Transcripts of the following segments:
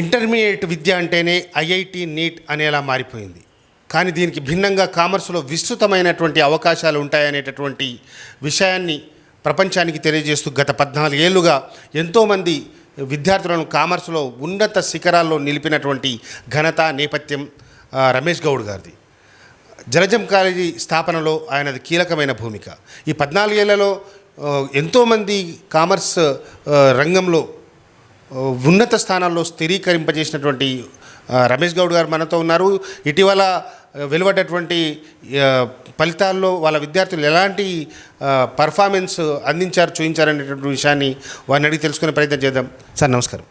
Intermediate విద్య అంటేనే IIT NEET అనేలా మారిపోయింది. కానీ దీనికి భిన్నంగా కామర్స్లో విస్తృతమైనటువంటి అవకాశాలు ఉంటాయనేటటువంటి విషయాన్ని ప్రపంచానికి తెలియజేస్తూ గత పద్నాలుగు ఏళ్ళుగా ఎంతోమంది విద్యార్థులను కామర్స్లో ఉన్నత శిఖరాల్లో నిలిపినటువంటి ఘనత నేపథ్యం రమేష్ గౌడ్ గారిది. జలజం కాలేజీ స్థాపనలో ఆయనది కీలకమైన భూమిక. ఈ పద్నాలుగేళ్ళలో ఎంతోమంది కామర్స్ రంగంలో ఉన్నత స్థానాల్లో స్థిరీకరింపజేసినటువంటి రమేష్ గౌడ్ గారు మనతో ఉన్నారు. ఇటీవల వెలువడ్డటువంటి ఆ, ఫలితాల్లో వాళ్ళ విద్యార్థులు ఎలాంటి పర్ఫార్మెన్స్ అందించారు చూపించారనేటువంటి విషయాన్ని వారిని అడిగి తెలుసుకునే ప్రయత్నం చేద్దాం. సార్ నమస్కారం.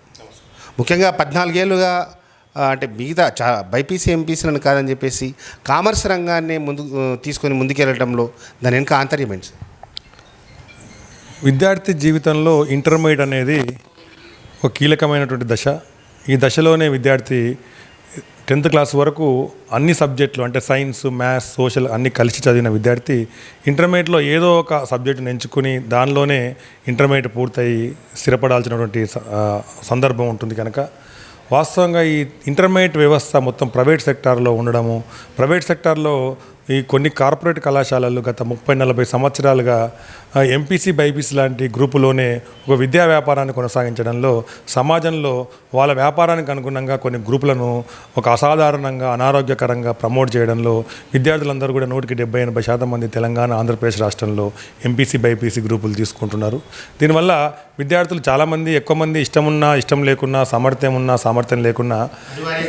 ముఖ్యంగా పద్నాలుగేళ్ళుగా అంటే మిగతా చా బైపీసీ ఎంపీసీలను కాదని చెప్పేసి కామర్స్ రంగాన్ని ముందు తీసుకొని ముందుకెళ్ళడంలో దాని వెనుక ఆంతర్యం ఏంటి సార్? విద్యార్థి జీవితంలో ఇంటర్మీడియట్ అనేది ఒక కీలకమైనటువంటి దశ. ఈ దశలోనే విద్యార్థి టెన్త్ క్లాస్ వరకు అన్ని సబ్జెక్టులు అంటే సైన్స్ మ్యాథ్స్ సోషల్ అన్ని కలిసి చదివిన విద్యార్థి ఇంటర్మీడియట్లో ఏదో ఒక సబ్జెక్టును ఎంచుకుని దానిలోనే ఇంటర్మీడియట్ పూర్తయి స్థిరపడాల్సినటువంటి స- సందర్భం ఉంటుంది కనుక. వాస్తవంగా ఈ ఇంటర్మీడియట్ వ్యవస్థ మొత్తం ప్రైవేట్ సెక్టార్లో ఉండడము ప్రైవేట్ సెక్టార్లో ఈ కొన్ని కార్పొరేట్ కళాశాలలు గత ముప్పై నలభై సంవత్సరాలుగా ఎంపీసీ బైపీసీ లాంటి గ్రూపులోనే ఒక విద్యా వ్యాపారాన్ని కొనసాగించడంలో సమాజంలో వాళ్ళ వ్యాపారానికి అనుగుణంగా కొన్ని గ్రూపులను ఒక అసాధారణంగా అనారోగ్యకరంగా ప్రమోట్ చేయడంలో విద్యార్థులందరూ కూడా నూటికి డెబ్బై ఎనభై శాతం మంది తెలంగాణ ఆంధ్రప్రదేశ్ రాష్ట్రంలో ఎంపీసీ బైపీసీ గ్రూపులు తీసుకుంటున్నారు. దీనివల్ల విద్యార్థులు చాలామంది ఎక్కువ మంది ఇష్టం ఉన్నా ఇష్టం లేకున్నా సామర్థ్యం ఉన్నా సామర్థ్యం లేకున్నా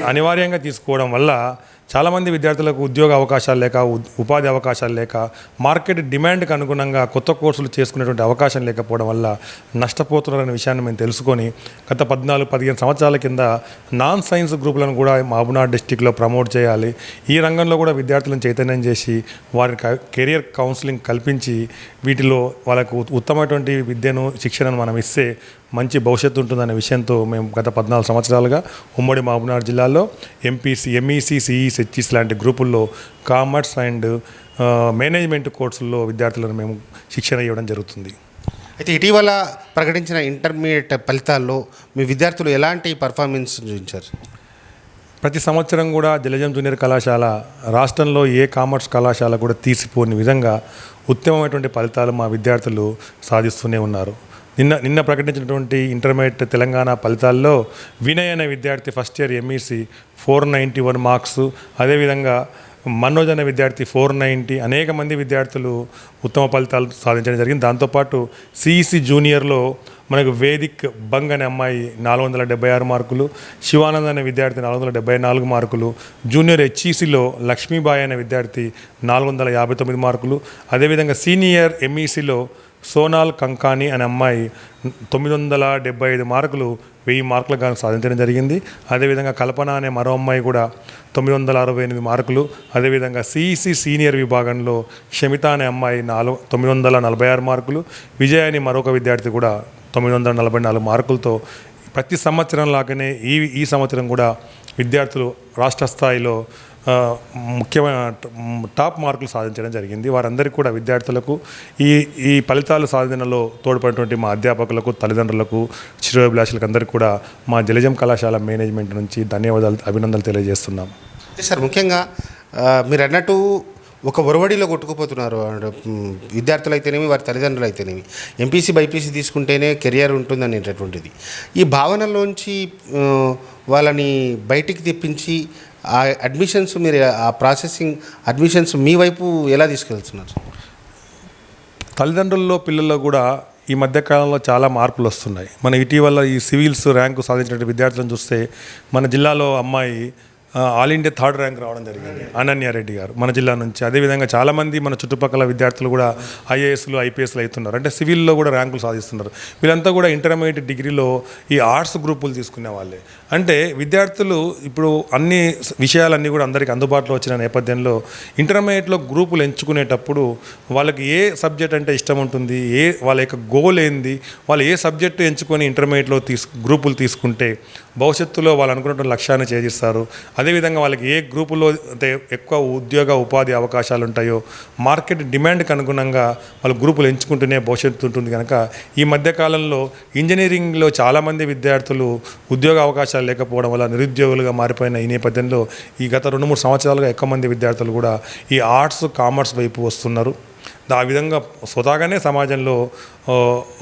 అనివార్యంగా తీసుకోవడం వల్ల చాలామంది విద్యార్థులకు ఉద్యోగ అవకాశాలు లేక ఉపాధి అవకాశాలు లేక మార్కెట్ డిమాండ్కి అనుగుణంగా కొత్త కోర్సులు చేసుకునేటువంటి అవకాశం లేకపోవడం వల్ల నష్టపోతున్నారనే విషయాన్ని మేము తెలుసుకొని గత పద్నాలుగు పదిహేను సంవత్సరాల కింద నాన్ సైన్స్ గ్రూపులను కూడా మహబూనాథ్ డిస్టిక్లో ప్రమోట్ చేయాలి. ఈ రంగంలో కూడా విద్యార్థులను చైతన్యం చేసి వారి కెరియర్ కౌన్సిలింగ్ కల్పించి వీటిలో వాళ్ళకు ఉత్తమమైనటువంటి విద్యను శిక్షణను మనం ఇస్తే మంచి భవిష్యత్తు ఉంటుందనే విషయంతో మేము గత పద్నాలుగు సంవత్సరాలుగా ఉమ్మడి మహబూబ్నగర్ జిల్లాలో ఎంపీసీ ఎంఈసీ సిఈస్ హెచ్ఈస్ లాంటి గ్రూపుల్లో కామర్స్ అండ్ మేనేజ్మెంట్ కోర్సుల్లో విద్యార్థులను మేము శిక్షణ ఇవ్వడం జరుగుతుంది. అయితే ఇటీవల ప్రకటించిన ఇంటర్మీడియట్ ఫలితాల్లో మీ విద్యార్థులు ఎలాంటి పర్ఫార్మెన్స్ చూపించారు? ప్రతి సంవత్సరం కూడా జలజం జూనియర్ కళాశాల రాష్ట్రంలో ఏ కామర్స్ కళాశాల కూడా తీసిపోని విధంగా ఉత్తమమైనటువంటి ఫలితాలు మా విద్యార్థులు సాధిస్తూనే ఉన్నారు. నిన్న నిన్న ప్రకటించినటువంటి ఇంటర్మీడియట్ తెలంగాణ ఫలితాల్లో వినయ్ అనే విద్యార్థి first year MEC four ninety one marks అదేవిధంగా మనోజ్ అనే విద్యార్థి ఫోర్ నైంటీ అనేక మంది విద్యార్థులు ఉత్తమ ఫలితాలు సాధించడం జరిగింది. దాంతోపాటు సిఈసి జూనియర్లో మనకు వేదిక్ బంగ్ అనే అమ్మాయి నాలుగు వందల డెబ్బై ఆరు మార్కులు శివానంద్ అనే విద్యార్థి నాలుగు వందల డెబ్బై నాలుగు మార్కులు జూనియర్ హెచ్ఈసిలో లక్ష్మీబాయి అనే విద్యార్థి నాలుగు వందల యాభై తొమ్మిది మార్కులు. అదేవిధంగా సీనియర్ ఎంఈసిలో సోనాల్ కంకాని అనే అమ్మాయి తొమ్మిది వందల డెబ్బై ఐదు మార్కులు వెయ్యి మార్కులు గాను సాధించడం జరిగింది. అదేవిధంగా కల్పన అనే మరో అమ్మాయి కూడా తొమ్మిది వందల అరవై ఎనిమిది మార్కులు. అదేవిధంగా సిఈసి సీనియర్ విభాగంలో షమిత అనే అమ్మాయి నాలుగు తొమ్మిది వందల నలభై ఆరు మార్కులు. విజయ అని మరొక విద్యార్థి కూడా తొమ్మిది వందల నలభై నాలుగు మార్కులతో ప్రతి సంవత్సరం లాగానే ఈ ఈ సంవత్సరం కూడా విద్యార్థులు రాష్ట్ర స్థాయిలో ముఖ్యమైన టాప్ మార్కులు సాధించడం జరిగింది. వారందరికీ కూడా విద్యార్థులకు ఈ ఈ ఫలితాలు సాధనలో తోడ్పడినటువంటి మా అధ్యాపకులకు తల్లిదండ్రులకు శ్రేయోభిలాషులకు అందరికీ కూడా మా జలజం కళాశాల మేనేజ్మెంట్ నుంచి ధన్యవాదాలు అభినందనలు తెలియజేస్తున్నాం. సార్ ముఖ్యంగా మీరు అన్నట్టు ఒక ఒరవడిలో కొట్టుకుపోతున్నారు. విద్యార్థులు అయితేనేమి వారి తల్లిదండ్రులు అయితేనేమి ఎంపీసీ బైపీసీ తీసుకుంటేనే కెరియర్ ఉంటుందనేటటువంటిది. ఈ భావనలోంచి వాళ్ళని బయటికి తెప్పించి ఆ అడ్మిషన్స్ మీరు ఆ ప్రాసెసింగ్ అడ్మిషన్స్ మీ వైపు ఎలా తీసుకెళ్తున్నారు? తల్లిదండ్రుల్లో పిల్లల్లో కూడా ఈ మధ్యకాలంలో చాలా మార్పులు వస్తున్నాయి. మన ఇటీవల ఈ సివిల్స్ ర్యాంకు సాధించిన విద్యార్థులను చూస్తే మన జిల్లాలో అమ్మాయి ఆల్ ఇండియా థర్డ్ ర్యాంక్ రావడం జరిగింది. అనన్య రెడ్డి గారు మన జిల్లా నుంచి. అదేవిధంగా చాలామంది మన చుట్టుపక్కల విద్యార్థులు కూడా ఐఏఎస్లు ఐపీఎస్లు అవుతున్నారు. అంటే సివిల్లో కూడా ర్యాంకులు సాధిస్తున్నారు. వీళ్ళంతా కూడా ఇంటర్మీడియట్ డిగ్రీలో ఈ ఆర్ట్స్ గ్రూపులు తీసుకునే వాళ్ళే. అంటే విద్యార్థులు ఇప్పుడు అన్ని విషయాలన్నీ కూడా అందరికీ అందుబాటులో వచ్చిన నేపథ్యంలో ఇంటర్మీడియట్లో గ్రూపులు ఎంచుకునేటప్పుడు వాళ్ళకి ఏ సబ్జెక్ట్ అంటే ఇష్టం ఉంటుంది ఏ వాళ్ళ యొక్క గోల్ ఏంది వాళ్ళు ఏ సబ్జెక్టు ఎంచుకొని ఇంటర్మీడియట్లో తీసు గ్రూపులు తీసుకుంటే భవిష్యత్తులో వాళ్ళు అనుకున్న లక్ష్యాన్ని చేజిస్తారు. అదేవిధంగా వాళ్ళకి ఏ గ్రూపులో అయితే ఎక్కువ ఉద్యోగ ఉపాధి అవకాశాలు ఉంటాయో మార్కెట్ డిమాండ్కి అనుగుణంగా వాళ్ళు గ్రూపులు ఎంచుకుంటూనే భవిష్యత్తు ఉంటుంది కనుక ఈ మధ్యకాలంలో ఇంజనీరింగ్లో చాలామంది విద్యార్థులు ఉద్యోగ అవకాశాలు లేకపోవడం వల్ల నిరుద్యోగులుగా మారిపోయిన ఈ నేపథ్యంలో ఈ గత రెండు మూడు సంవత్సరాలుగా ఎక్కువ మంది విద్యార్థులు కూడా ఈ ఆర్ట్స్ కామర్స్ వైపు వస్తున్నారు. ఆ విధంగా స్వతహాగానే సమాజంలో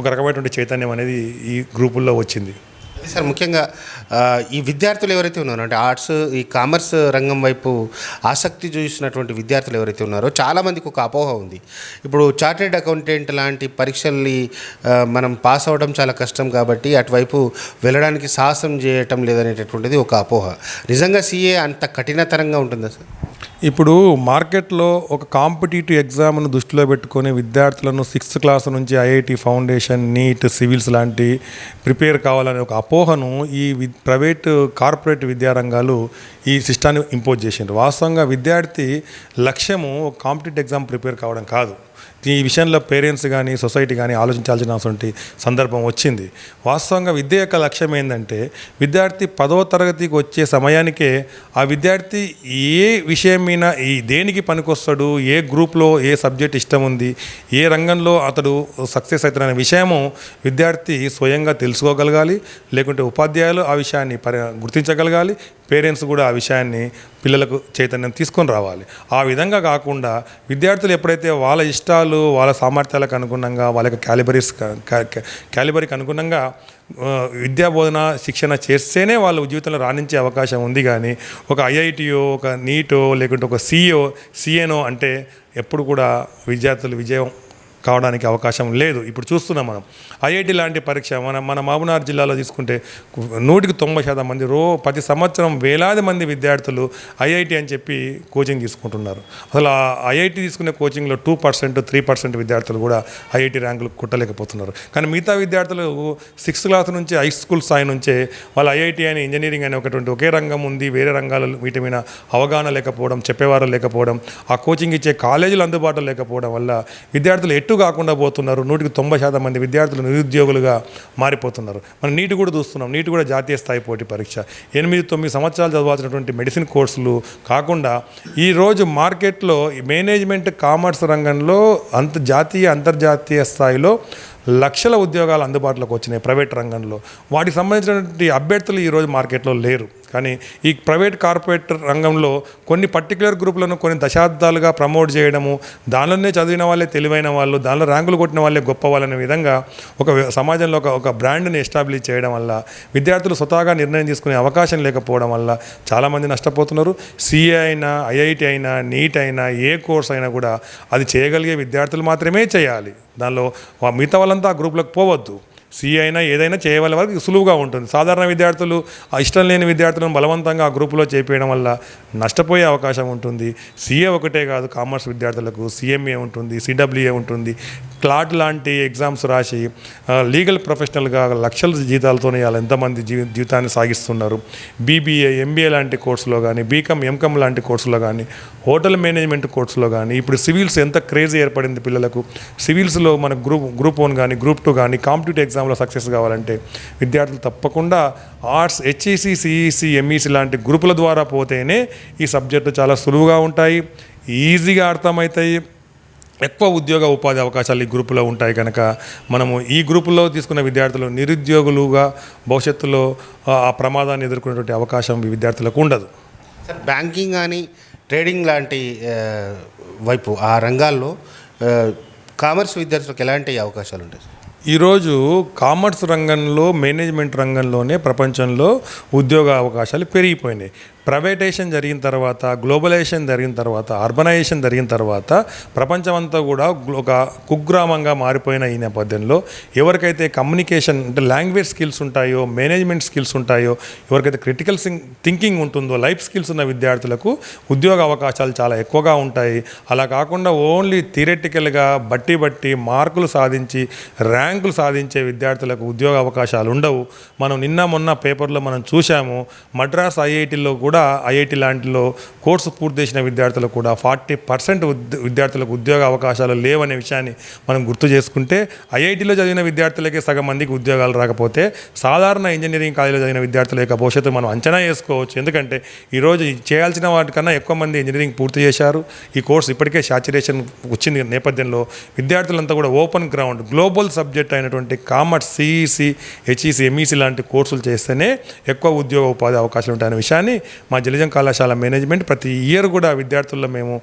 ఒక రకమైనటువంటి చైతన్యం అనేది ఈ గ్రూపుల్లో వచ్చింది. సార్ ముఖ్యంగా ఈ విద్యార్థులు ఎవరైతే ఉన్నారో అంటే ఆర్ట్స్ ఈ కామర్స్ రంగం వైపు ఆసక్తి చూసినటువంటి విద్యార్థులు ఎవరైతే ఉన్నారో చాలామందికి ఒక అపోహ ఉంది. ఇప్పుడు చార్టెడ్ అకౌంటెంట్ లాంటి పరీక్షల్ని మనం పాస్ అవ్వడం చాలా కష్టం కాబట్టి అటువైపు వెళ్ళడానికి సాహసం చేయటం లేదనేటటువంటిది ఒక అపోహ. నిజంగా సీఏ అంత కఠినతరంగా ఉంటుందా సార్? ఇప్పుడు మార్కెట్లో ఒక కాంపిటేటివ్ ఎగ్జామ్ను దృష్టిలో పెట్టుకొని విద్యార్థులను సిక్స్త్ క్లాస్ నుంచి ఐఐటి ఫౌండేషన్ నీట్ సివిల్స్ లాంటి ప్రిపేర్ కావాలనే ఒక అపోహను ఈ వి ప్రైవేట్ కార్పొరేట్ విద్యారంగాలు ఈ సిస్టాన్ని ఇంపోజ్ చేసిండ్రు. వాస్తవంగా విద్యార్థి లక్ష్యము ఒక కాంపిటేటివ్ ఎగ్జామ్ ప్రిపేర్ కావడం కాదు. ఈ విషయంలో పేరెంట్స్ కానీ సొసైటీ కానీ ఆలోచించాల్సిన సందర్భం వచ్చింది. వాస్తవంగా విద్య యొక్క లక్ష్యం ఏంటంటే విద్యార్థి పదో తరగతికి వచ్చే సమయానికే ఆ విద్యార్థి ఏ విషయం మీద ఈ దేనికి పనికొస్తాడు ఏ గ్రూప్లో ఏ సబ్జెక్ట్ ఇష్టం ఉంది ఏ రంగంలో అతడు సక్సెస్ అవుతాడనే విషయము విద్యార్థి స్వయంగా తెలుసుకోగలగాలి లేకుంటే ఉపాధ్యాయులు ఆ విషయాన్ని పరి గుర్తించగలగాలి పేరెంట్స్ కూడా ఆ విషయాన్ని పిల్లలకు చైతన్యం తీసుకొని రావాలి. ఆ విధంగా కాకుండా విద్యార్థులు ఎప్పుడైతే వాళ్ళ ఇష్టాలు వాళ్ళ సామర్థ్యాలకు అనుగుణంగా వాళ్ళ యొక్క క్యాలిబరీస్ క్యాలిబరీకి అనుగుణంగా విద్యా బోధన శిక్షణ చేస్తేనే వాళ్ళు జీవితంలో రాణించే అవకాశం ఉంది కానీ ఒక ఐఐటియో ఒక నీటో లేకుంటే ఒక సిఇఓ సిఎనో అంటే ఎప్పుడు కూడా విద్యార్థులు విజయం కావడానికి అవకాశం లేదు. ఇప్పుడు చూస్తున్నాం మనం. ఐఐటి లాంటి పరీక్ష మన మన మహబూబ్నగర్ జిల్లాలో తీసుకుంటే నూటికి తొంభై శాతం మంది రో ప్రతి సంవత్సరం వేలాది మంది విద్యార్థులు ఐఐటి అని చెప్పి కోచింగ్ తీసుకుంటున్నారు. అసలు ఆ ఐఐటి తీసుకునే కోచింగ్లో టూ పర్సెంట్ త్రీ పర్సెంట్ విద్యార్థులు కూడా ఐఐటి ర్యాంకులు కొట్టలేకపోతున్నారు. కానీ మిగతా విద్యార్థులు సిక్స్త్ క్లాస్ నుంచి హై స్కూల్ స్థాయి నుంచే వాళ్ళ ఐఐటి అని ఇంజనీరింగ్ అనే ఒకటువంటి ఒకే రంగం ఉంది వేరే రంగాలలో వీటి మీద అవగాహన లేకపోవడం చెప్పేవారు లేకపోవడం ఆ కోచింగ్ ఇచ్చే కాలేజీలు అందుబాటులో లేకపోవడం వల్ల విద్యార్థులు ఎటు కాకుండా పోతున్నారు. నూటికి తొంభై శాతం మంది విద్యార్థులు నిరుద్యోగులుగా మారిపోతున్నారు. మనం నీటి కూడా చూస్తున్నాం. నీటి కూడా జాతీయ స్థాయి పోటీ పరీక్ష. ఎనిమిది తొమ్మిది సంవత్సరాలు చదవాల్సినటువంటి మెడిసిన్ కోర్సులు కాకుండా ఈరోజు మార్కెట్లో మేనేజ్మెంట్ కామర్స్ రంగంలో అంత జాతీయ అంతర్జాతీయ స్థాయిలో లక్షల ఉద్యోగాలు అందుబాటులోకి వచ్చినాయి ప్రైవేట్ రంగంలో. వాటికి సంబంధించినటువంటి అభ్యర్థులు ఈరోజు మార్కెట్లో లేరు. కానీ ఈ ప్రైవేట్ కార్పొరేట్ రంగంలో కొన్ని పర్టికులర్ గ్రూపులను కొన్ని దశాబ్దాలుగా ప్రమోట్ చేయడము దానిలోనే చదివిన వాళ్ళే తెలివైన వాళ్ళు దానిలో ర్యాంకులు కొట్టిన వాళ్ళే గొప్ప వాళ్ళనే విధంగా ఒక సమాజంలో ఒక ఒక బ్రాండ్ని ఎస్టాబ్లిష్ చేయడం వల్ల విద్యార్థులు స్వతహాగా నిర్ణయం తీసుకునే అవకాశం లేకపోవడం వల్ల చాలామంది నష్టపోతున్నారు. సిఏ అయినా ఐఐటి అయినా నీట్ అయినా ఏ కోర్స్ అయినా కూడా అది చేయగలిగే విద్యార్థులు మాత్రమే చేయాలి. దానిలో మిగతా వాళ్ళంతా ఆ గ్రూప్లకు పోవద్దు. సిఏ అయినా ఏదైనా చేయవల వరకు సులువుగా ఉంటుంది. సాధారణ విద్యార్థులు ఆ ఇష్టం లేని విద్యార్థులను బలవంతంగా ఆ గ్రూపులో చేపేయడం వల్ల నష్టపోయే అవకాశం ఉంటుంది. సిఏ ఒకటే కాదు కామర్స్ విద్యార్థులకు సిఎంఏ ఉంటుంది సిడబ్ల్యూఏ ఉంటుంది క్లాట్ లాంటి ఎగ్జామ్స్ రాసి లీగల్ ప్రొఫెషనల్గా లక్షల జీతాలతోనే వాళ్ళు ఎంతమంది జీవి జీవితాన్ని సాగిస్తున్నారు. బీబీఏ ఎంబీఏ లాంటి కోర్సులో కానీ బీకామ్ ఎంకామ్ లాంటి కోర్సులో కానీ హోటల్ మేనేజ్మెంట్ కోర్సులో కానీ ఇప్పుడు సివిల్స్ ఎంత క్రేజ్ ఏర్పడింది పిల్లలకు. సివిల్స్లో మన గ్రూప్ గ్రూప్ వన్ కానీ గ్రూప్ టూ కానీ కాంపిటేటివ్ ఎగ్జామ్లో సక్సెస్ కావాలంటే విద్యార్థులు తప్పకుండా ఆర్ట్స్ హెచ్ఈసి సిఈసి ఎంఈసి లాంటి గ్రూపుల ద్వారా పోతేనే ఈ సబ్జెక్టు చాలా సులువుగా ఉంటాయి ఈజీగా అర్థమవుతాయి. ఎక్కువ ఉద్యోగ ఉపాధి అవకాశాలు ఈ గ్రూపులో ఉంటాయి కనుక మనము ఈ గ్రూపులో తీసుకున్న విద్యార్థులు నిరుద్యోగులుగా భవిష్యత్తులో ఆ ప్రమాదాన్ని ఎదుర్కొనేటువంటి అవకాశం ఈ విద్యార్థులకు ఉండదు సార్ బ్యాంకింగ్ కానీ ట్రేడింగ్ లాంటి వైపు ఆ రంగాల్లో కామర్స్ విద్యార్థులకు ఎలాంటి అవకాశాలు ఉంటాయి సార్? ఈరోజు కామర్స్ రంగంలో మేనేజ్మెంట్ రంగంలోనే ప్రపంచంలో ఉద్యోగ అవకాశాలు పెరిగిపోయినాయి ప్రైవేటైజేషన్ జరిగిన తర్వాత గ్లోబలైజేషన్ జరిగిన తర్వాత అర్బనైజేషన్ జరిగిన తర్వాత ప్రపంచమంతా కూడా ఒక కుగ్రామంగా మారిపోయిన ఈ నేపథ్యంలో ఎవరికైతే కమ్యూనికేషన్ అంటే లాంగ్వేజ్ స్కిల్స్ ఉంటాయో మేనేజ్మెంట్ స్కిల్స్ ఉంటాయో ఎవరికైతే క్రిటికల్ థింకింగ్ ఉంటుందో లైఫ్ స్కిల్స్ ఉన్న విద్యార్థులకు ఉద్యోగ అవకాశాలు చాలా ఎక్కువగా ఉంటాయి. అలా కాకుండా ఓన్లీ థియరటికల్గా బట్టి బట్టి మార్కులు సాధించి ర్యాంకులు సాధించే విద్యార్థులకు ఉద్యోగ అవకాశాలు ఉండవు. మనం నిన్న మొన్న పేపర్లో మనం చూసాము మద్రాస్ ఐఐటీలో కూడా కూడా ఐఐటి లాంటిలో కోర్సు పూర్తి చేసిన విద్యార్థులకు కూడా ఫార్టీ పర్సెంట్ విద్యార్థులకు ఉద్యోగ అవకాశాలు లేవనే విషయాన్ని మనం గుర్తు చేసుకుంటే ఐఐటిలో చదివిన విద్యార్థులకే సగం మందికి ఉద్యోగాలు రాకపోతే సాధారణ ఇంజనీరింగ్ కాలేజీలో చదివిన విద్యార్థుల యొక్క భవిష్యత్తు మనం అంచనా వేసుకోవచ్చు. ఎందుకంటే ఈరోజు చేయాల్సిన వాటికన్నా ఎక్కువ మంది ఇంజనీరింగ్ పూర్తి చేశారు. ఈ కోర్సు ఇప్పటికే శాచురేషన్ వచ్చింది నేపథ్యంలో విద్యార్థులంతా కూడా ఓపెన్ గ్రౌండ్ గ్లోబల్ సబ్జెక్ట్ అయినటువంటి కామర్స్ సిఈసి హెచ్ఈసి ఎంఈసి లాంటి కోర్సులు చేస్తేనే ఎక్కువ ఉద్యోగ ఉపాధి అవకాశాలు ఉంటాయనే విషయాన్ని మా జలజం కళాశాల మేనేజ్మెంట్ ప్రతి ఇయర్ కూడా విద్యార్థుల్లో మేము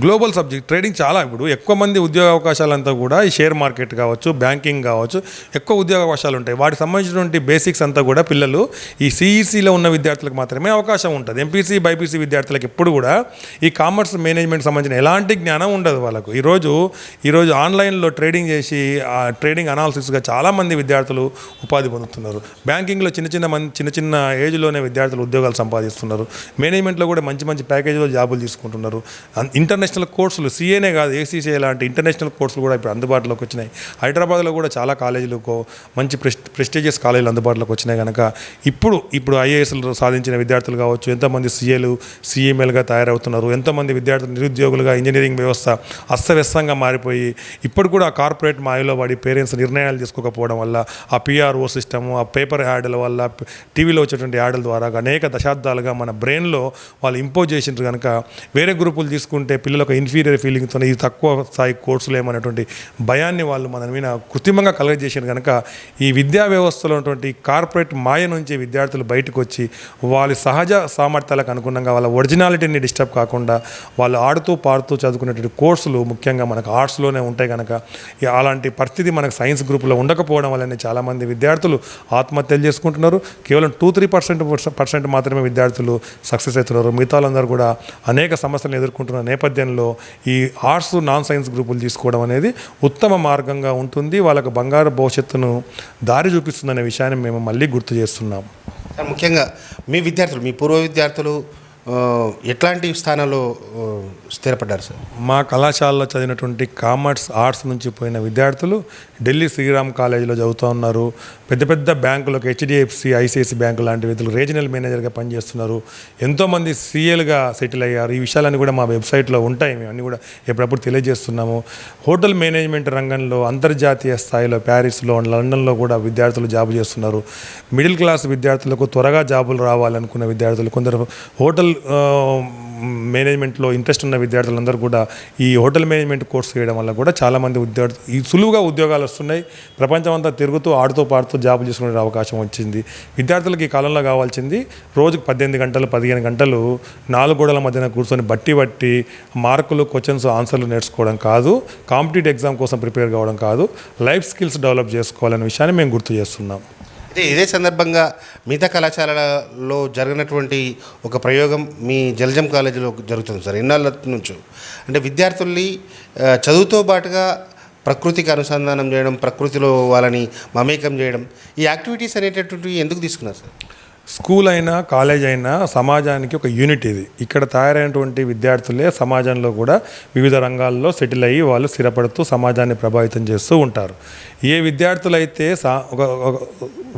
గ్లోబల్ సబ్జెక్ట్ ట్రేడింగ్ చాలా ఇప్పుడు. ఎక్కువ మంది ఉద్యోగ అవకాశాలంతా కూడా ఈ షేర్ మార్కెట్ కావచ్చు బ్యాంకింగ్ కావచ్చు ఎక్కువ ఉద్యోగ అవకాశాలు ఉంటాయి. వాటికి సంబంధించినటువంటి బేసిక్స్ అంతా కూడా పిల్లలు ఈ సిఈసిలో ఉన్న విద్యార్థులకు మాత్రమే అవకాశం ఉంటుంది. ఎంపీసీ బైపీసీ విద్యార్థులకు ఎప్పుడు కూడా ఈ కామర్స్ మేనేజ్మెంట్ సంబంధించిన ఎలాంటి జ్ఞానం ఉండదు వాళ్ళకు. ఈరోజు ఈరోజు ఆన్లైన్లో ట్రేడింగ్ చేసి ఆ ట్రేడింగ్ అనాలిసిస్గా చాలామంది విద్యార్థులు ఉపాధి పొందుతున్నారు. బ్యాంకింగ్లో చిన్న చిన్న మంది చిన్న చిన్న ఏజ్లోనే విద్యార్థులు ఉద్యోగాలు సంపాదిస్తున్నారు. మేనేజ్మెంట్లో కూడా మంచి మంచి ప్యాకేజీలో జాబులు తీసుకుంటున్నారు. ఇంటర్నెట్ ఇంటర్నేషనల్ కోర్సులు సిఏనే కాదు ఏసీసీఏ లాంటి ఇంటర్నేషనల్ కోర్సులు కూడా ఇప్పుడు అందుబాటులోకి వచ్చినాయి. హైదరాబాద్లో కూడా చాలా కాలేజీలు మంచి ప్రెస్ ప్రెస్టీజియస్ కాలేజీలు అందుబాటులోకి వచ్చినాయి కనుక ఇప్పుడు ఇప్పుడు ఐఏఎస్లు సాధించిన విద్యార్థులు కావచ్చు ఎంతమంది సీఏలు సీఎంఎల్గా తయారవుతున్నారు ఎంతోమంది విద్యార్థులు నిరుద్యోగులుగా ఇంజనీరింగ్ వ్యవస్థ అస్తవ్యస్తంగా మారిపోయి ఇప్పుడు కూడా కార్పొరేట్ మాయలో పడి పేరెంట్స్ నిర్ణయాలు తీసుకోకపోవడం వల్ల ఆ పిఆర్ఓ సిస్టమ్ ఆ పేపర్ యాడ్ల వల్ల టీవీలో వచ్చేటువంటి యాడ్ల ద్వారా అనేక దశాబ్దాలుగా మన బ్రెయిన్లో వాళ్ళు ఇంపోజ్ చేసిండ్రు కనుక వేరే గ్రూపులు తీసుకుంటే ఒక ఇన్ఫీరియర్ ఫీలింగ్తో ఇది తక్కువ స్థాయి కోర్సులు ఏమనేటువంటి భయాన్ని వాళ్ళు మన మీద కృత్రిమంగా కలగజేసారు కనుక ఈ విద్యా వ్యవస్థలో ఉన్నటువంటి కార్పొరేట్ మాయ నుంచి విద్యార్థులు బయటకు వచ్చి వాళ్ళ సహజ సామర్థ్యాలకు అనుగుణంగా వాళ్ళ ఒరిజినాలిటీని డిస్టర్బ్ కాకుండా వాళ్ళు ఆడుతూ పాడుతూ చదువుకునేటువంటి కోర్సులు ముఖ్యంగా మనకు ఆర్ట్స్లోనే ఉంటాయి కనుక అలాంటి పరిస్థితి మనకు సైన్స్ గ్రూపులో ఉండకపోవడం వల్లనే చాలామంది విద్యార్థులు ఆత్మహత్యలు చేసుకుంటున్నారు. కేవలం టూ త్రీ పర్సెంట్ పర్సెంట్ మాత్రమే విద్యార్థులు సక్సెస్ అవుతున్నారు. మిగతా వాళ్ళందరూ కూడా అనేక సమస్యలను ఎదుర్కొంటున్న నేపథ్యం నేపథ్యంలో ఈ ఆర్ట్స్ నాన్ సైన్స్ గ్రూపులు తీసుకోవడం అనేది ఉత్తమ మార్గంగా ఉంటుంది. వాళ్ళకు బంగారు భవిష్యత్తును దారి చూపిస్తుందనే విషయాన్ని మేము మళ్ళీ గుర్తు చేస్తున్నాం. సార్ ముఖ్యంగా మీ విద్యార్థులు మీ పూర్వ విద్యార్థులు ఎట్లాంటి స్థానంలో స్థిరపడ్డారు సార్? మా కళాశాలలో చదివినటువంటి కామర్స్ ఆర్ట్స్ నుంచి పోయిన విద్యార్థులు ఢిల్లీ శ్రీరామ్ కాలేజీలో చదువుతూ ఉన్నారు. పెద్ద పెద్ద బ్యాంకులకు హెచ్డిఎఫ్సి ఐసిఐసి బ్యాంకు లాంటి వ్యక్తులు రీజనల్ మేనేజర్గా పనిచేస్తున్నారు. ఎంతోమంది సీఎల్గా సెటిల్ అయ్యారు. ఈ విషయాలన్నీ కూడా మా వెబ్సైట్లో ఉంటాయి. మేము అన్నీ కూడా ఎప్పుడప్పుడు తెలియజేస్తున్నాము. హోటల్ మేనేజ్మెంట్ రంగంలో అంతర్జాతీయ స్థాయిలో ప్యారిస్లో లండన్లో కూడా విద్యార్థులు జాబ్ చేస్తున్నారు. మిడిల్ క్లాస్ విద్యార్థులకు త్వరగా జాబులు రావాలనుకున్న విద్యార్థులు కొందరు హోటల్ మేనేజ్మెంట్లో ఇంట్రెస్ట్ ఉన్న విద్యార్థులందరూ కూడా ఈ హోటల్ మేనేజ్మెంట్ కోర్స్ చేయడం వల్ల కూడా చాలామంది విద్యార్థులు ఈ సులువుగా ఉద్యోగాలు వస్తున్నాయి. ప్రపంచం అంతా తిరుగుతూ ఆడుతూ పాడుతూ జాబ్ చేసుకునే అవకాశం వచ్చింది. విద్యార్థులకు ఈ కాలంలో కావాల్సింది రోజుకు పద్దెనిమిది గంటలు పదిహేను గంటలు నాలుగు గోడల మధ్యన కూర్చొని బట్టి బట్టి మార్కులు క్వశ్చన్స్ ఆన్సర్లు నేర్చుకోవడం కాదు. కాంపిటేటివ్ ఎగ్జామ్ కోసం ప్రిపేర్ కావడం కాదు. లైఫ్ స్కిల్స్ డెవలప్ చేసుకోవాలనే విషయాన్ని మేము గుర్తు చేస్తున్నాం. అయితే ఇదే సందర్భంగా మిగతా కళాశాలలో జరిగినటువంటి ఒక ప్రయోగం మీ జలజం కాలేజీలో జరుగుతుంది సార్ ఎన్నాళ్ళ నుంచి. అంటే విద్యార్థుల్ని చదువుతో పాటుగా ప్రకృతికి అనుసంధానం చేయడం ప్రకృతిలో వాళ్ళని మమేకం చేయడం ఈ యాక్టివిటీస్ అనేటటువంటివి ఎందుకు తీసుకున్నారు సార్? స్కూల్ అయినా కాలేజ్ అయినా సమాజానికి ఒక యూనిట్ ఇది. ఇక్కడ తయారైనటువంటి విద్యార్థులే సమాజంలో కూడా వివిధ రంగాల్లో సెటిల్ అయ్యి వాళ్ళు స్థిరపడుతూ సమాజాన్ని ప్రభావితం చేస్తూ ఉంటారు. ఏ విద్యార్థులైతే సా ఒక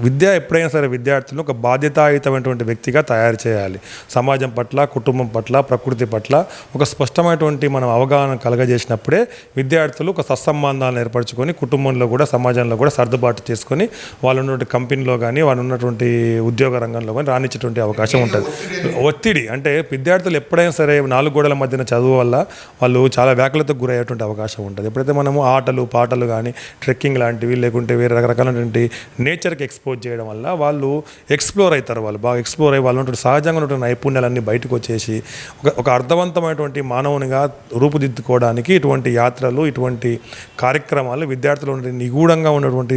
విద్య ఎప్పుడైనా సరే విద్యార్థులను ఒక బాధ్యతాయుతమైనటువంటి వ్యక్తిగా తయారు చేయాలి. సమాజం పట్ల కుటుంబం పట్ల ప్రకృతి పట్ల ఒక స్పష్టమైనటువంటి మనం అవగాహన కలగజేసినప్పుడే విద్యార్థులు ఒక సత్సంబంధాలను ఏర్పరచుకొని కుటుంబంలో కూడా సమాజంలో కూడా సర్దుబాటు చేసుకొని వాళ్ళు ఉన్నటువంటి కంపెనీలో కానీ వాళ్ళు ఉన్నటువంటి ఉద్యోగ రంగం రంగంలో కానీ రాణించేటువంటి అవకాశం ఉంటుంది. ఒత్తిడి అంటే విద్యార్థులు ఎప్పుడైనా సరే నాలుగు గోడల మధ్యన చదువు వల్ల వాళ్ళు చాలా వ్యాకులతో గురయ్యేటువంటి అవకాశం ఉంటుంది. ఎప్పుడైతే మనము ఆటలు పాటలు కానీ ట్రెక్కింగ్ లాంటివి లేకుంటే వేరే రకరకాలైనటువంటి నేచర్కి ఎక్స్పోజ్ చేయడం వల్ల వాళ్ళు ఎక్స్ప్లోర్ అవుతారు వాళ్ళు. బాగా ఎక్స్ప్లోర్ అయ్యి వాళ్ళు ఉన్నటువంటి సహజంగా ఉన్నటువంటి నైపుణ్యాలన్నీ బయటకు వచ్చేసి ఒక ఒక అర్థవంతమైనటువంటి మానవునిగా రూపుదిద్దుకోవడానికి ఇటువంటి యాత్రలు ఇటువంటి కార్యక్రమాలు విద్యార్థులు నిగూఢంగా ఉన్నటువంటి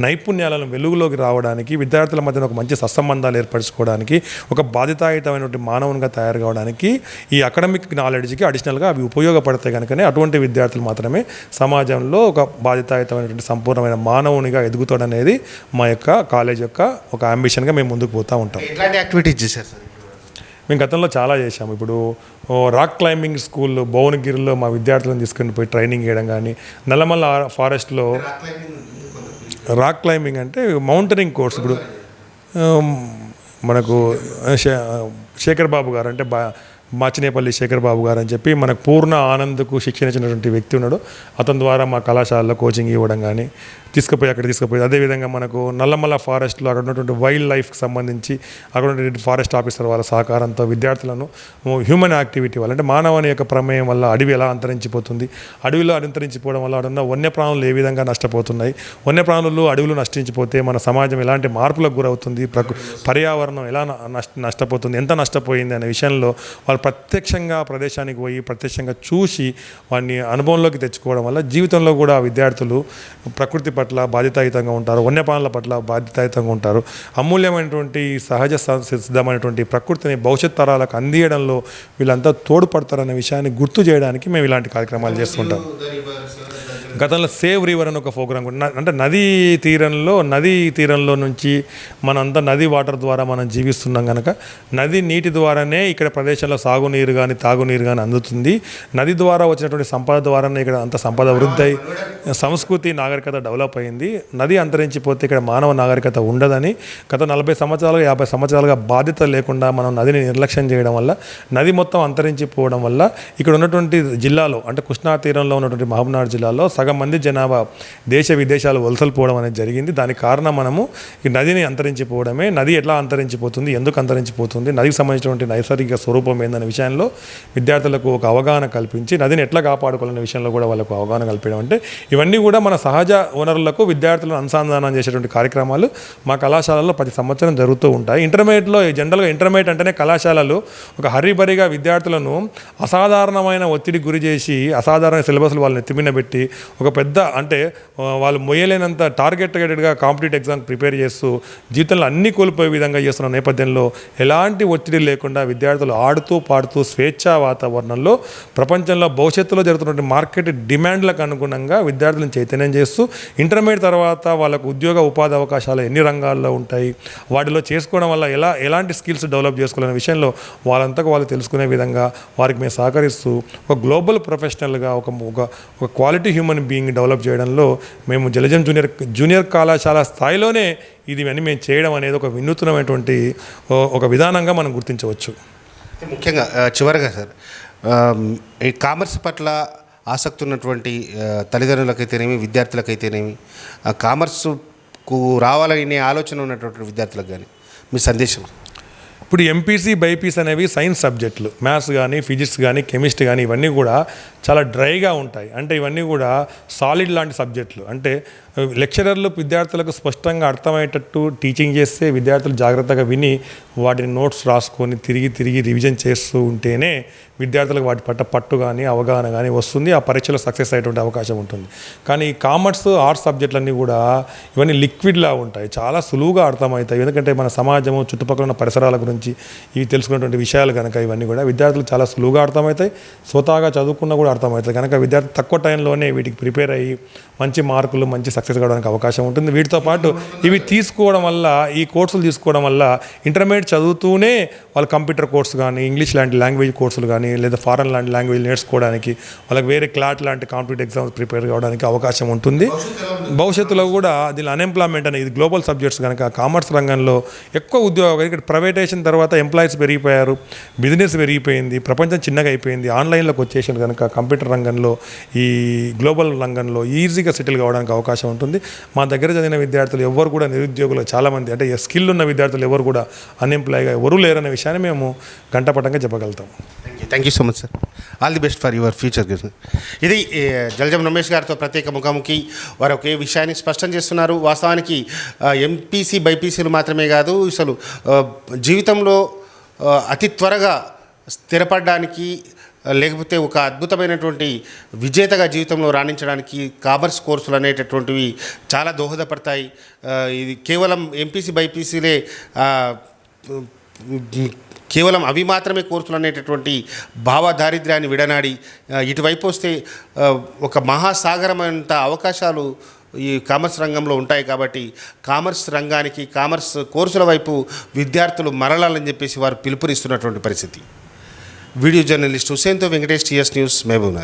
నైపుణ్యాలను వెలుగులోకి రావడానికి విద్యార్థుల మధ్యన ఒక మంచి సత్సంబంధాలు ఏర్పరచుకోవడానికి ఒక బాధ్యతాయుతమైనటువంటి మానవునిగా తయారు కావడానికి ఈ అకాడమిక్ నాలెడ్జ్కి అడిషనల్గా అవి ఉపయోగపడతాయి కనుకనే అటువంటి విద్యార్థులు మాత్రమే సమాజంలో ఒక బాధ్యతాయుతమైనటువంటి సంపూర్ణమైన మానవునిగా ఎదుగుతాడనేది మా యొక్క కాలేజ్ యొక్క ఒక అంబిషన్గా మేము ముందుకు పోతూ ఉంటాం. ఎట్లాంటి యాక్టివిటీస్ చేశారు సార్ మేము గతంలో చాలా చేశాము. ఇప్పుడు రాక్ క్లైంబింగ్ స్కూల్ భువనగిరిలో మా విద్యార్థులను తీసుకుని పోయి ట్రైనింగ్ చేయడం కానీ నల్లమల్ల ఫారెస్ట్లో రాక్ క్లైంబింగ్ అంటే మౌంటరింగ్ కోర్స్. ఇప్పుడు మనకు శేఖర్ బాబు గారు అంటే బా మాచినేపల్లి శేఖర్ బాబు గారు అని చెప్పి మనకు పూర్ణ ఆనంద్కు శిక్షణ ఇచ్చినటువంటి వ్యక్తి ఉన్నాడు. అతని ద్వారా మా కళాశాలలో కోచింగ్ ఇవ్వడం కానీ తీసుకుపోయి అక్కడ తీసుకుపోయి అదేవిధంగా మనకు నల్లమల్ల ఫారెస్ట్లో అక్కడ ఉన్నటువంటి వైల్డ్ లైఫ్కి సంబంధించి అక్కడ ఉన్నటువంటి ఫారెస్ట్ ఆఫీసర్ వాళ్ళ సహకారంతో విద్యార్థులను హ్యూమన్ యాక్టివిటీ వల్ల అంటే మానవుని యొక్క ప్రమేయం వల్ల అడవి ఎలా అంతరించిపోతుంది అడవిలో అంతరించిపోవడం వల్ల అక్కడ ఉన్న వన్యప్రాణులు ఏ విధంగా నష్టపోతున్నాయి వన్యప్రాణులు అడవులు నష్టించిపోతే మన సమాజం ఎలాంటి మార్పులకు గురవుతుంది ప్రకృ పర్యావరణం ఎలా నష్ట నష్టపోతుంది ఎంత నష్టపోయింది అనే విషయంలో వాళ్ళు ప్రత్యక్షంగా ప్రదేశానికి పోయి ప్రత్యక్షంగా చూసి వాడిని అనుభవంలోకి తెచ్చుకోవడం వల్ల జీవితంలో కూడా విద్యార్థులు ప్రకృతి పట్ల బాధ్యతాయుతంగా ఉంటారు వన్యప్రాణుల పట్ల బాధ్యతాయుతంగా ఉంటారు. అమూల్యమైనటువంటి సహజ సిద్ధమైనటువంటి ప్రకృతిని భవిష్యత్ తరాలకు అందియడంలో వీళ్ళంతా తోడ్పడతారనే విషయాన్ని గుర్తు చేయడానికి మేము ఇలాంటి కార్యక్రమాలు చేస్తుంటాం. గతంలో సేవ్ రివర్ అని ఒక ప్రోగ్రామ్ కూడా అంటే నదీ తీరంలో నదీ తీరంలో నుంచి మనంతా నది వాటర్ ద్వారా మనం జీవిస్తున్నాం కనుక నది నీటి ద్వారానే ఇక్కడ ప్రదేశంలో సాగునీరు కానీ తాగునీరు కానీ అందుతుంది. నది ద్వారా వచ్చినటువంటి సంపద ద్వారానే ఇక్కడ అంత సంపద వృద్ధి అయి సంస్కృతి నాగరికత డెవలప్ అయింది. నది అంతరించిపోతే ఇక్కడ మానవ నాగరికత ఉండదని గత నలభై సంవత్సరాలుగా యాభై సంవత్సరాలుగా బాధ్యత లేకుండా మనం నదిని నిర్లక్ష్యం చేయడం వల్ల నది మొత్తం అంతరించిపోవడం వల్ల ఇక్కడ ఉన్నటువంటి జిల్లాలో అంటే కృష్ణా తీరంలో ఉన్నటువంటి మహబూబ్నగర్ జిల్లాలో సగం మంది జనాభా దేశ విదేశాలు వలసలు పోవడం అనేది జరిగింది. దానికి కారణం మనము ఈ నదిని అంతరించిపోవడమే. నది ఎట్లా అంతరించిపోతుంది? ఎందుకు అంతరించిపోతుంది? నదికి సంబంధించినటువంటి నైసర్గిక స్వరూపం ఏందనే విషయంలో విద్యార్థులకు ఒక అవగాహన కల్పించి నదిని ఎట్లా కాపాడుకోవాలనే విషయంలో కూడా వాళ్ళకు అవగాహన కల్పించడం అంటే ఇవన్నీ కూడా మన సహజ వనరులకు విద్యార్థులను అనుసంధానం చేసేటువంటి కార్యక్రమాలు మా కళాశాలలో ప్రతి సంవత్సరం జరుగుతూ ఉంటాయి. ఇంటర్మీడియట్లో జనరల్గా ఇంటర్మీడియట్ అంటేనే కళాశాలలు ఒక హరిబరిగా విద్యార్థులను అసాధారణమైన ఒత్తిడి గురి చేసి అసాధారణ సిలబస్లు వాళ్ళని ఎత్తిమిన పెట్టి ఒక పెద్ద అంటే వాళ్ళు మొయ్యలేనంత టార్గెటెడ్గా కాంపిటేటివ్ ఎగ్జామ్ ప్రిపేర్ చేస్తూ జీవితంలో అన్ని కోల్పోయే విధంగా చేస్తున్న నేపథ్యంలో ఎలాంటి ఒత్తిడి లేకుండా విద్యార్థులు ఆడుతూ పాడుతూ స్వేచ్ఛా వాతావరణంలో ప్రపంచంలో భవిష్యత్తులో జరుగుతున్నటువంటి మార్కెట్ డిమాండ్లకు అనుగుణంగా విద్యార్థులను చైతన్యం చేస్తూ ఇంటర్మీడియట్ తర్వాత వాళ్ళకు ఉద్యోగ ఉపాధి అవకాశాలు ఎన్ని రంగాల్లో ఉంటాయి వాటిలో చేసుకోవడం వల్ల ఎలా ఎలాంటి స్కిల్స్ డెవలప్ చేసుకోవాలనే విషయంలో వాళ్ళంతకు వాళ్ళు తెలుసుకునే విధంగా వారికి మేము సహకరిస్తూ ఒక గ్లోబల్ ప్రొఫెషనల్గా ఒక ఒక ఒక క్వాలిటీ హ్యూమన్ బీయింగ్ డెవలప్ చేయడంలో మేము జలజం జూనియర్ జూనియర్ కళాశాల స్థాయిలోనే ఇదివన్నీ మేము చేయడం అనేది ఒక వినూత్నమైనటువంటి ఒక విధానంగా మనం గుర్తించవచ్చు. ముఖ్యంగా చివరిగా చివరగా సార్ ఈ కామర్స్ పట్ల ఆసక్తి ఉన్నటువంటి తల్లిదండ్రులకైతేనేమి విద్యార్థులకైతేనేమి ఆ కామర్స్కు రావాలనే ఆలోచన ఉన్నటువంటి విద్యార్థులకు కానీ మీ సందేశం? ఇప్పుడు ఎంపీసీ బైపీస్ అనేవి సైన్స్ సబ్జెక్టులు. మ్యాథ్స్ కానీ ఫిజిక్స్ కానీ కెమిస్ట్రీ కానీ ఇవన్నీ కూడా చాలా డ్రైగా ఉంటాయి. అంటే ఇవన్నీ కూడా సాలిడ్ లాంటి సబ్జెక్టులు. అంటే లెక్చరర్లు విద్యార్థులకు స్పష్టంగా అర్థమయ్యేటట్టు టీచింగ్ చేస్తే విద్యార్థులు జాగ్రత్తగా విని వాటిని నోట్స్ రాసుకొని తిరిగి తిరిగి రివిజన్ చేస్తూ ఉంటేనే విద్యార్థులకు వాటి పట్ల పట్టు కానీ అవగాహన కానీ వస్తుంది. ఆ పరీక్షలో సక్సెస్ అయ్యేటువంటి అవకాశం ఉంటుంది. కానీ ఈ కామర్స్ ఆర్ట్స్ సబ్జెక్టులన్నీ కూడా ఇవన్నీ లిక్విడ్లా ఉంటాయి. చాలా సులువుగా అర్థమవుతాయి. ఎందుకంటే మన సమాజము చుట్టుపక్కల ఉన్న పరిసరాల గురించి ఇవి తెలుసుకున్నటువంటి విషయాలు కనుక ఇవన్నీ కూడా విద్యార్థులు చాలా సులువుగా అర్థమవుతాయి. స్వతహాగా చదువుకున్నా కూడా అర్థమవుతాయి. కనుక విద్యార్థి తక్కువ టైంలోనే వీటికి ప్రిపేర్ అయ్యి మంచి మార్కులు మంచి సక్సెస్ కావడానికి అవకాశం ఉంటుంది. వీటితో పాటు ఇవి తీసుకోవడం వల్ల ఈ కోర్సులు తీసుకోవడం వల్ల ఇంటర్మీడియట్ చదువుతూనే వాళ్ళు కంప్యూటర్ కోర్సు కానీ ఇంగ్లీష్ లాంటి లాంగ్వేజ్ కోర్సులు కానీ లేదా ఫారెన్ లాంటి లాంగ్వేజ్ నేర్చుకోవడానికి వాళ్ళకి వేరే క్లాట్ లాంటి కాంపిటేటివ్ ఎగ్జామ్స్ ప్రిపేర్ కావడానికి అవకాశం ఉంటుంది. భవిష్యత్తులో కూడా దీని అన్ఎంప్లాయ్మెంట్ అనేది గ్లోబల్ సబ్జెక్ట్స్ కనుక కామర్స్ రంగంలో ఎక్కువ ఉద్యోగం ఇక్కడ ప్రైవేటేషన్ తర్వాత ఎంప్లాయీస్ పెరిగిపోయారు బిజినెస్ పెరిగిపోయింది ప్రపంచం చిన్నగా అయిపోయింది ఆన్లైన్లోకి వచ్చేసిన కనుక కంప్యూటర్ రంగంలో ఈ గ్లోబల్ రంగంలో ఈజీగా సెటిల్ కావడానికి అవకాశం ఉంటుంది. మా దగ్గర చదివిన విద్యార్థులు ఎవరు కూడా నిరుద్యోగులు చాలామంది అంటే స్కిల్ ఉన్న విద్యార్థులు ఎవరు కూడా అన్ఎంప్లాయ్గా ఎవరూ లేరనే విషయాన్ని మేము గంటపటంగా చెప్పగలుగుతాం. Thank you so much sir all the best for your future ఇది ఏ, జలజం రమేష్ గారితో ప్రత్యేక ముఖాముఖి. వారు ఒకే విషయాన్ని స్పష్టం చేస్తున్నారు. వాస్తవానికి ఎంపీసీ బైపీసీలు మాత్రమే కాదు అసలు జీవితంలో అతి త్వరగా స్థిరపడడానికి లేకపోతే ఒక అద్భుతమైనటువంటి విజేతగా జీవితంలో రాణించడానికి కామర్స్ కోర్సులు అనేటటువంటివి చాలా దోహదపడతాయి. ఇది కేవలం ఎంపీసీ బైపీసీలే కేవలం అవి మాత్రమే కోర్సులు అనేటటువంటి భావ దారిద్ర్యాన్ని విడనాడి ఇటువైపు వస్తే ఒక మహాసాగరమంత అవకాశాలు ఈ కామర్స్ రంగంలో ఉంటాయి కాబట్టి కామర్స్ రంగానికి కామర్స్ కోర్సుల వైపు విద్యార్థులు మరలాలని చెప్పేసి వారు పిలుపునిస్తున్నటువంటి పరిస్థితి. video journalist who sent Hussain Venkatesh TS News Mehbunar.